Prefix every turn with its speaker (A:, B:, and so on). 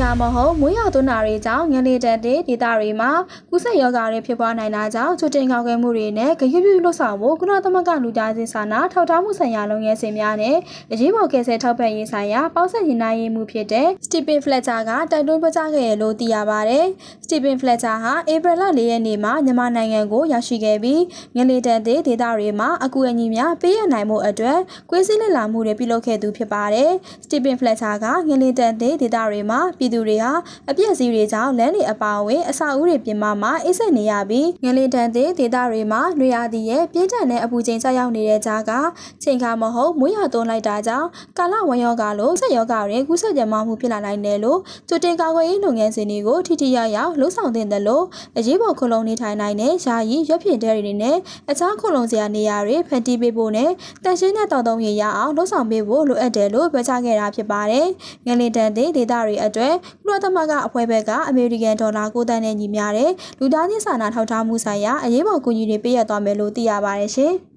A: ကမဟုတ်မွေးရသွန်းတာတွေကြောင့်ငလေတက်တဲ့ဒေသတွေမှာကုသယောဂါတွေဖြစ်ပွားနိုင်တာကြောင့်ချွတ်တင်ကောက်ွယ်မှုတွေနဲ့ဂရုပြုလှုပ်ဆောင်ဖို့ကုလသမဂ္ဂလူသားချင်းစာနာထောက်ထားမှုဆိုင်ရာလုပ်ငန်းစဉ်များနဲ့အရေးပေါ်ကယ်ဆယ်ထောက်ပံ့ရေးဆိုင်ရာပေါင်းစပ်ညှိနှိုင်းရေးမှုဖြစ်တဲ့ Stephen Fletcher ကတိုက်တွန်းပြောကြားခဲ့ရလို့သိရပါတယ်။ Stephen Fletcher ဟာဧပြီလ၄ရက်နေ့မှာမြန်မာနိုင်ငံကိုရောက်ရှိခဲ့ပြီးငလေတက်တဲ့ဒေသတွေမှာအကူအညီများပေးရနိုင်မှုအတွက်ကွင်းစည်းလက်လာမှုတွေပြုလုပ်ခဲ့သူဖြစ်ပါတယ်။ Stephen Fletcher ကငလင်တန်တဲ့ဒေသတွေမှာပြည်သူတွေဟာအပြည့်အစည်တွေကြောင့်လမ်းတွေအပါအဝင်အဆောက်အဦတွေပြင်ပမှာအိတ်ဆက်နေရပြီးငလင်တန်တဲ့ဒေသတွေမှာနေရာသည့်ရဲ့ပြင်းထန်တဲ့အပူချိန်ကြောက်ရောက်နေတဲ့ကြားကချိန်ခါမဟုတ်မွေးရသွန်းလိုက်တာကြောင့်ကာလဝမ်းယောဂါလိုဆက်ယောဂါတွေကူးဆက်ကြမှာမှုဖြစ်လာနိုင်တယ်လို့ကြိုတင်ကာကွယ်ရေးလုပ်ငန်းစဉ်တွေကိုထိထိရောက်ရောက်လှုပ်ဆောင်တင်တယ်လို့အရေးပေါ်ခုလုံနေထိုင်နိုင်တဲ့ယာယီရွက်ဖြစ်တဲ့တွေနဲ့အခြားခုလုံစရာနေရာတွေဖန်တီးပေးဖို့နဲ့တန်ရှင်းတဲ့တောက်တုံးရရအောင်လှုပ်ဆောင်ပေးဖို့လိုအပ်တယ်လို့ပြောကြားခဲ့တာဖြစ်ပါတယ်။ငလင်တန်တဲ့ဒေသတွေအတွက်ကုလသမဂ္ဂအဖွဲ့ဘက်ကအမေရိကန်ဒေါ်လာ9တန်းနဲ့ညီမျှတဲ့လူသားချင်းစာနာထောက်ထားမှုဆိုင်ရာအရေးပေါ်ကူညီတွေပေးရသွားမယ်လို့သိရပါတယ်ရှင်။